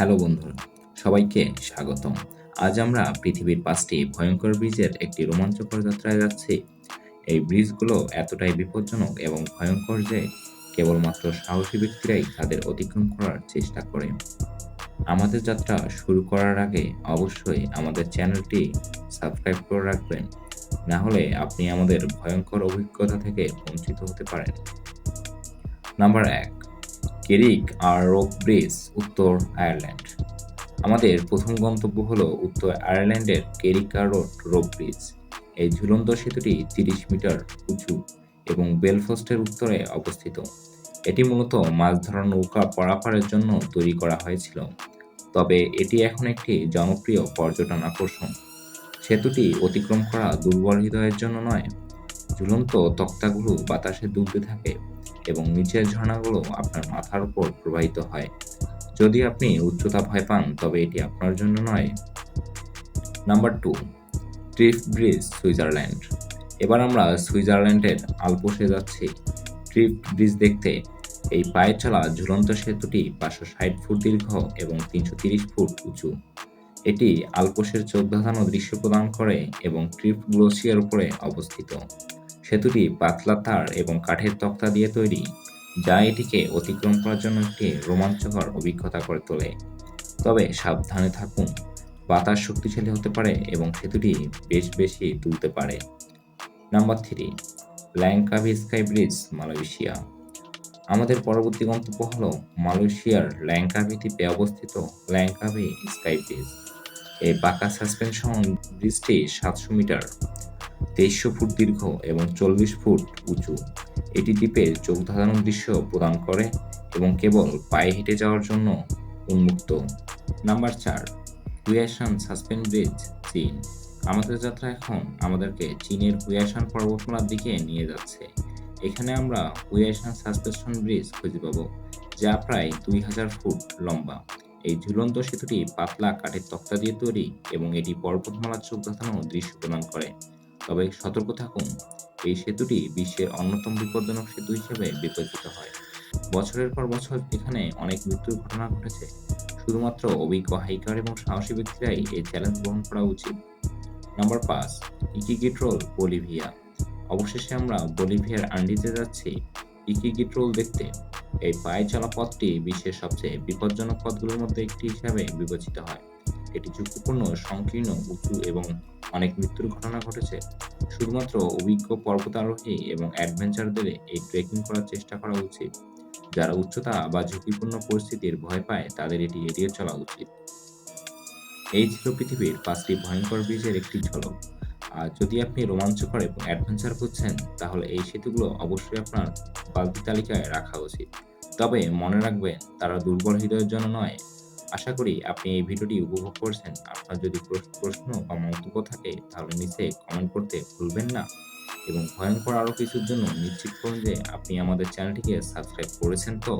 Hello বন্ধুরা, সবাইকে স্বাগতম। আজ আমরা পৃথিবীর পাঁচটি ভয়ঙ্কর ব্রিজের একটি রোমাঞ্চকর যাত্রায় যাচ্ছি। এই ব্রিজগুলো এতটাই বিপজ্জনক এবং ভয়ঙ্কর যে কেবলমাত্র সাহসী ব্যক্তিরাই তাদের অতিক্রম করার চেষ্টা করে। আমাদের যাত্রা শুরু করার আগে অবশ্যই আমাদের চ্যানেলটি সাবস্ক্রাইব করে রাখবেন। না হলে আপনি আমাদের ভয়ঙ্কর অভিজ্ঞতা থেকে বঞ্চিত হতে পারেন। নাম্বার এক কেরিক আর রোক ব্রিজ, উত্তর আয়ারল্যান্ড। আমাদের প্রথম গন্তব্য হলো উত্তর আয়ারল্যান্ডের কেরিকা রোড, রোক ব্রিজ। এই ঝুলন্ত সেতুটি তিরিশ মিটার উঁচু এবং বেলফস্টের উত্তরে অবস্থিত। এটি মূলত মাছ ধরার নৌকা পারাপারের জন্য তৈরি করা হয়েছিল। তবে এটি এখন একটি জনপ্রিয় পর্যটন আকর্ষণ। সেতুটি অতিক্রম করা দুর্বল হৃদয়ের জন্য নয়। ঝুলন্ত তক্তাগুলো বাতাসে দুলতে থাকে। এবং নিচের ঝর্ণাগুলো আপনার মাথার উপর প্রবাহিত হয়। যদি আপনি উচ্চতা ভয় পান, তবে এটি আপনার জন্য নয়। Number two, Trift bridge, Switzerland. এবার আমরা সুইজারল্যান্ডের আলপোসে যাচ্ছি। ট্রিপ ব্রিজ দেখতে, এই পায়ে চলা ঝুলন্ত সেতুটি পাঁচশো ষাট ফুট দীর্ঘ এবং তিনশো তিরিশ ফুট উঁচু। এটি আলপোসের চোখ দৃশ্য প্রদান করে এবং ট্রিপ গ্লোসিয়ার উপরে অবস্থিত। সেতুটি পাতলা তার এবং কাঠের তক্তা দিয়ে তৈরি, যা এটিকে অতিক্রম করার জন্য একটি রোমাঞ্চকর অভিজ্ঞতা করে তোলে। তবে সাবধানে থাকুন, বাতাস শক্তিশালী হতে পারে এবং সেতুটি বেশ বেশি তুলতে পারে। Number three, Langkawi sky bridge Malaysia. আমাদের পরবর্তী গন্তব্য হল মালয়েশিয়ার ল্যাংকাভি দ্বীপে অবস্থিত ল্যাংকাভি স্কাই ব্রিজ এই পাকা সাসপেনশন ব্রিজটি সাতশো মিটার। তেইশশো ফুট দীর্ঘ এবং চল্লিশ ফুট উঁচু। এটি দ্বীপের চোখ দৃশ্য প্রদান করে এবং কেবল পায়ে হেঁটে যাওয়ার জন্য উন্মুক্ত। নাম্বার চার হুয়াশান সাসপেন্ড ব্রিজ, চীন। আমাদের যাত্রা এখন আমাদেরকে চীনের হুয়াশান পর্বতমালার দিকে নিয়ে যাচ্ছে। এখানে আমরা হুয়াশান সাসপেনশন ব্রিজ খুঁজে পাব, যা প্রায় দুই হাজার ফুট লম্বা। এই ঝুলন্ত সেতুটি পাতলা কাঠের তক্তা দিয়ে তৈরি এবং এটি পর্বতমালার চোখ ধাঁধানো দৃশ্য প্রদান করে। তবে সতর্ক থাকুন। এই সেতুটি বিশ্বের অন্যতম বিপজ্জনক সেতু হিসেবে বিবেচিত হয়। বছরের পর বছর এখানে অনেক মৃত্যুর ঘটনা ঘটেছে। শুধুমাত্র অভিজ্ঞ হাইকার এবং সাহসী ব্যক্তিরাই এই চ্যালেঞ্জ গ্রহণ করা উচিত। নাম্বার পাঁচ, ইকিগিট্রোল, বলিভিয়া। অবশেষে আমরা বলিভিয়ার আন্ডিতে যাচ্ছি। ইকিগিট্রোল দেখতে। এই পায়ে চলা পথটি বিশ্বের সবচেয়ে বিপজ্জনক পথগুলোর মধ্যে একটি হিসাবে বিবেচিত হয়। এটি ঝুঁকিপূর্ণ, সংকীর্ণ, উঁচু এবং অনেক মৃত্যুর ঘটনা ঘটেছে। শুধুমাত্র অভিজ্ঞ পর্বতারোহী এবং অ্যাডভেঞ্চারদের এই ট্রেকিং করার চেষ্টা করা উচিত। যারা উচ্চতা বা ঝুঁকিপূর্ণ পরিস্থিতির ভয় পায়, তাদের এটি এড়িয়ে চলা উচিত। এই ছিল পৃথিবীর পাঁচটি ভয়ঙ্কর ব্রিজের একটি ঝলক। আর যদি আপনি রোমাঞ্চকর এবং অ্যাডভেঞ্চার খুঁজছেন তাহলে এই সেতুগুলো অবশ্যই আপনার বালতি তালিকায় রাখা উচিত। তবে মনে রাখবেন, তারা দুর্বল হৃদয়ের জন্য নয় আশা করি আপনি এই ভিডিওটি উপভোগ করছেন। আপনার যদি প্রশ- প্রশ্ন বা মন্তব্য থাকে, তাহলে নিচে কমেন্ট করতে ভুলবেন না এবং ভয়ঙ্কর আরও কিছুর জন্য নিশ্চিত করুন যে আপনি আমাদের চ্যানেলটিকে সাবস্ক্রাইব করেছেন তো।